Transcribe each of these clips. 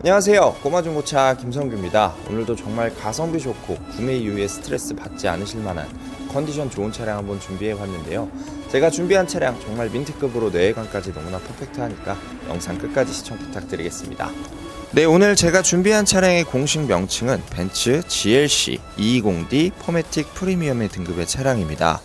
안녕하세요. 꼬마중고차 김성규입니다. 오늘도 정말 가성비 좋고 구매 이후에 스트레스 받지 않으실 만한 컨디션 좋은 차량 한번 준비해 봤는데요. 제가 준비한 차량 정말 민트급으로 내외관까지 너무나 퍼펙트하니까 영상 끝까지 시청 부탁드리겠습니다. 네, 오늘 제가 준비한 차량의 공식 명칭은 벤츠 GLC 220D 포매틱 프리미엄의 등급의 차량입니다.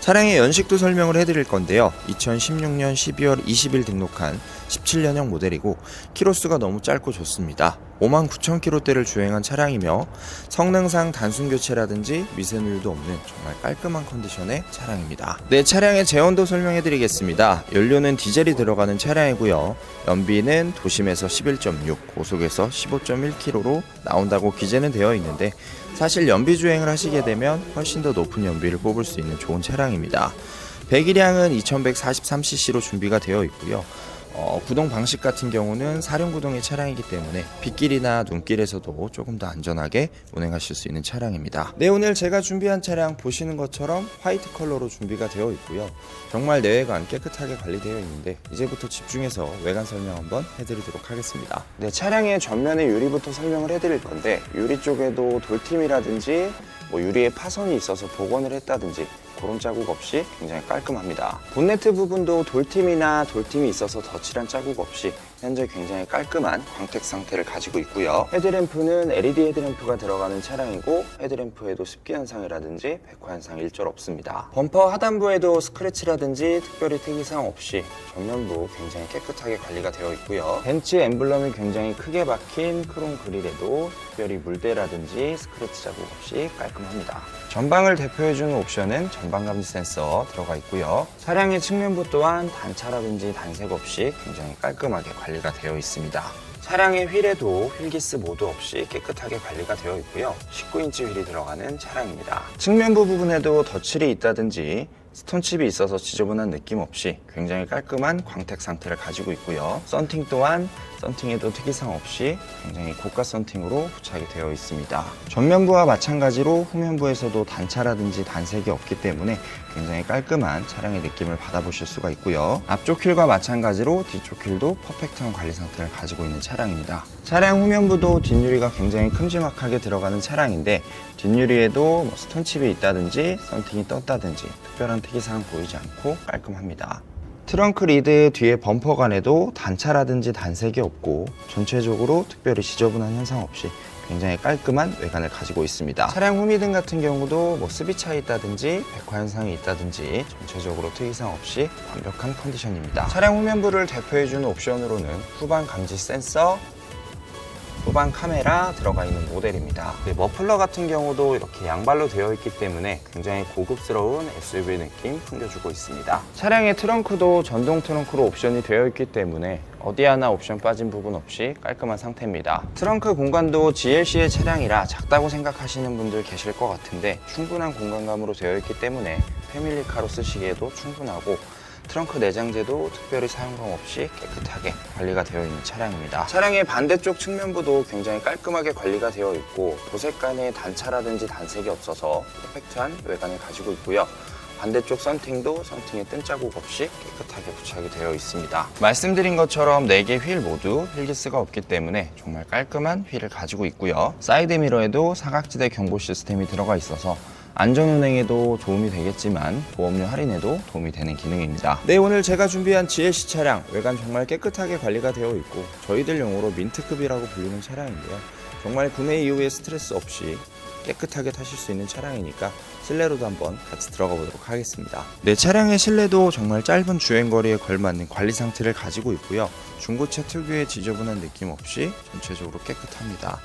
차량의 연식도 설명을 해드릴 건데요. 2016년 12월 20일 등록한 17년형 모델이고 키로수가 너무 짧고 좋습니다. 59,000km대를 주행한 차량이며 성능상 단순 교체라든지 미세누유도 없는 정말 깔끔한 컨디션의 차량입니다. 네, 차량의 제원도 설명해 드리겠습니다. 연료는 디젤이 들어가는 차량이고요. 연비는 도심에서 11.6, 고속에서 15.1km로 나온다고 기재는 되어 있는데 사실 연비 주행을 하시게 되면 훨씬 더 높은 연비를 뽑을 수 있는 좋은 차량입니다. 배기량은 2143cc로 준비가 되어 있고요. 어, 구동 방식 같은 경우는 사륜 구동의 차량이기 때문에 빗길이나 눈길에서도 조금 더 안전하게 운행하실 수 있는 차량입니다. 네, 오늘 제가 준비한 차량 보시는 것처럼 화이트 컬러로 준비가 되어 있고요. 정말 내외관 깨끗하게 관리되어 있는데 이제부터 집중해서 외관 설명 한번 해드리도록 하겠습니다. 네, 차량의 전면의 유리부터 설명을 해드릴 건데 유리 쪽에도 돌팀이라든지 뭐 유리에 파손이 있어서 복원을 했다든지 그런 자국 없이 굉장히 깔끔합니다. 본네트 부분도 돌팀이나 돌팀이 있어서 덧칠한 자국 없이 현재 굉장히 깔끔한 광택 상태를 가지고 있고요. 헤드램프는 LED 헤드램프가 들어가는 차량이고 헤드램프에도 습기 현상이라든지 백화 현상 일절 없습니다. 범퍼 하단부에도 스크래치라든지 특별히 특이사항 없이 전면부 굉장히 깨끗하게 관리가 되어 있고요. 벤츠 엠블럼이 굉장히 크게 박힌 크롬 그릴에도 특별히 물때라든지 스크래치 자국 없이 깔끔합니다. 전방을 대표해주는 옵션은 전 방감 지 센서 들어가 있고요. 차량의 측면부 또한 단차라든지 단색 없이 굉장히 깔끔하게 관리가 되어 있습니다. 차량의 휠에도 휠기스 모드 없이 깨끗하게 관리가 되어 있고요. 19인치 휠이 들어가는 차량입니다. 측면부 부분에도 덧칠이 있다든지 스톤칩이 있어서 지저분한 느낌 없이 굉장히 깔끔한 광택 상태를 가지고 있고요. 썬팅 또한 썬팅에도 특이사항 없이 굉장히 고가 썬팅으로 부착이 되어 있습니다. 전면부와 마찬가지로 후면부에서도 단차라든지 단색이 없기 때문에 굉장히 깔끔한 차량의 느낌을 받아보실 수가 있고요. 앞쪽 휠과 마찬가지로 뒤쪽 휠도 퍼펙트한 관리 상태를 가지고 있는 차량입니다. 차량 후면부도 뒷유리가 굉장히 큼지막하게 들어가는 차량인데 뒷유리에도 뭐 스톤칩이 있다든지 썬팅이 떴다든지 특별한 특이사항 보이지 않고 깔끔합니다. 트렁크 리드 뒤에 범퍼 간에도 단차라든지 단색이 없고 전체적으로 특별히 지저분한 현상 없이 굉장히 깔끔한 외관을 가지고 있습니다. 차량 후미등 같은 경우도 뭐 습이 차 있다든지 백화 현상이 있다든지 전체적으로 특이사항 없이 완벽한 컨디션입니다. 차량 후면부를 대표해주는 옵션으로는 후방 감지 센서, 후방 카메라 들어가 있는 모델입니다. 네, 머플러 같은 경우도 이렇게 양발로 되어 있기 때문에 굉장히 고급스러운 SUV 느낌 풍겨주고 있습니다. 차량의 트렁크도 전동 트렁크로 옵션이 되어 있기 때문에 어디 하나 옵션 빠진 부분 없이 깔끔한 상태입니다. 트렁크 공간도 GLC의 차량이라 작다고 생각하시는 분들 계실 것 같은데 충분한 공간감으로 되어 있기 때문에 패밀리카로 쓰시기에도 충분하고 트렁크 내장재도 특별히 사용감 없이 깨끗하게 관리가 되어 있는 차량입니다. 차량의 반대쪽 측면부도 굉장히 깔끔하게 관리가 되어 있고 도색 간의 단차라든지 단색이 없어서 퍼펙트한 외관을 가지고 있고요. 반대쪽 썬팅도 썬팅에 뜬 자국 없이 깨끗하게 부착이 되어 있습니다. 말씀드린 것처럼 4개 휠 모두 휠기스가 없기 때문에 정말 깔끔한 휠을 가지고 있고요. 사이드 미러에도 사각지대 경보 시스템이 들어가 있어서 안전운행에도 도움이 되겠지만 보험료 할인에도 도움이 되는 기능입니다. 네, 오늘 제가 준비한 GLC 차량 외관 정말 깨끗하게 관리가 되어 있고 저희들 용어로 민트급이라고 불리는 차량인데요. 정말 구매 이후에 스트레스 없이 깨끗하게 타실 수 있는 차량이니까 실내로도 한번 같이 들어가 보도록 하겠습니다. 네, 차량의 실내도 정말 짧은 주행거리에 걸맞는 관리 상태를 가지고 있고요. 중고차 특유의 지저분한 느낌 없이 전체적으로 깨끗합니다.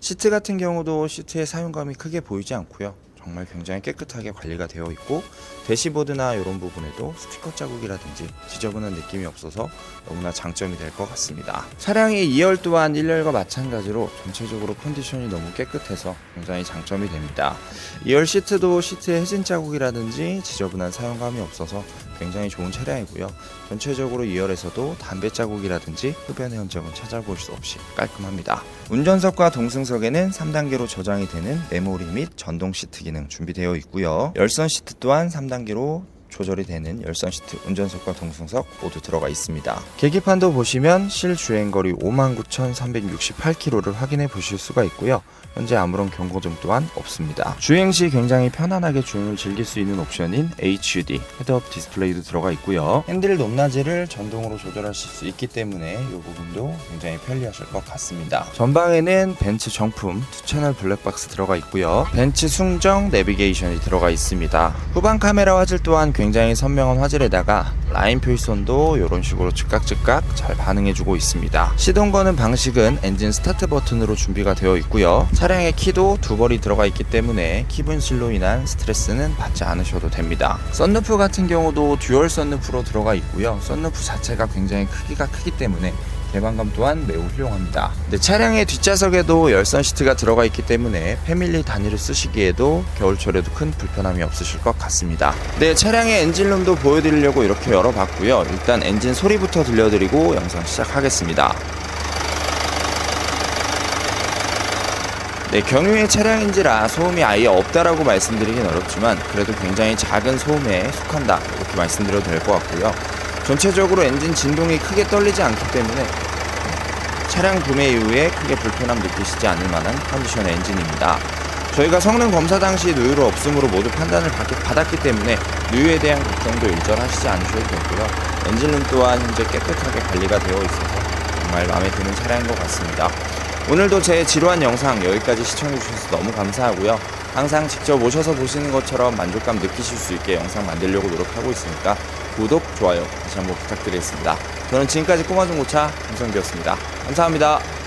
시트 같은 경우도 시트의 사용감이 크게 보이지 않고요. 정말 굉장히 깨끗하게 관리가 되어 있고 대시보드나 이런 부분에도 스티커 자국이라든지 지저분한 느낌이 없어서 너무나 장점이 될 것 같습니다. 차량의 2열 또한 1열과 마찬가지로 전체적으로 컨디션이 너무 깨끗해서 굉장히 장점이 됩니다. 2열 시트도 시트에 해진 자국이라든지 지저분한 사용감이 없어서 굉장히 좋은 차량이고요. 전체적으로 2열에서도 담배 자국이라든지 흡연의 흔적은 찾아볼 수 없이 깔끔합니다. 운전석과 동승석에는 3단계로 저장이 되는 메모리 및 전동 시트 기능 준비되어 있고요. 열선 시트 또한 3단계로 조절이 되는 열선 시트, 운전석과 동승석 모두 들어가 있습니다. 계기판도 보시면 실 주행거리 59,368km를 확인해 보실 수가 있고요. 현재 아무런 경고등 또한 없습니다. 주행 시 굉장히 편안하게 주행을 즐길 수 있는 옵션인 HUD 헤드업 디스플레이도 들어가 있고요. 핸들 높낮이를 전동으로 조절하실 수 있기 때문에 이 부분도 굉장히 편리하실 것 같습니다. 전방에는 벤츠 정품 2채널 블랙박스 들어가 있고요. 벤츠 순정 내비게이션이 들어가 있습니다. 후방 카메라 화질 또한 굉장히 선명한 화질에다가 라인 표시선도 이런 식으로 즉각즉각 잘 반응해주고 있습니다. 시동 거는 방식은 엔진 스타트 버튼으로 준비가 되어 있고요. 차량의 키도 두 벌이 들어가 있기 때문에 키 분실로 인한 스트레스는 받지 않으셔도 됩니다. 썬루프 같은 경우도 듀얼 썬루프로 들어가 있고요. 썬루프 자체가 굉장히 크기가 크기 때문에 개방감 또한 매우 훌륭합니다. 네, 차량의 뒷좌석에도 열선 시트가 들어가 있기 때문에 패밀리 단위로 쓰시기에도 겨울철에도 큰 불편함이 없으실 것 같습니다. 네, 차량의 엔진룸도 보여드리려고 이렇게 열어봤고요. 일단 엔진 소리부터 들려드리고 영상 시작하겠습니다. 네, 경유의 차량인지라 소음이 아예 없다라고 말씀드리긴 어렵지만 그래도 굉장히 작은 소음에 속한다 이렇게 말씀드려도 될 것 같고요. 전체적으로 엔진 진동이 크게 떨리지 않기 때문에 차량 구매 이후에 크게 불편함 느끼시지 않을 만한 컨디션의 엔진입니다. 저희가 성능 검사 당시 누유로 없음으로 모두 판단을 받- 받았기 때문에 누유에 대한 걱정도 일절하시지 않으셔도 되고요. 엔진룸 또한 현재 깨끗하게 관리가 되어 있어서 정말 마음에 드는 차량인 것 같습니다. 오늘도 제 지루한 영상 여기까지 시청해주셔서 너무 감사하고요. 항상 직접 오셔서 보시는 것처럼 만족감 느끼실 수 있게 영상 만들려고 노력하고 있으니까 구독, 좋아요 다시 한번 부탁드리겠습니다. 저는 지금까지 꼬마중고차 김성기였습니다. 감사합니다.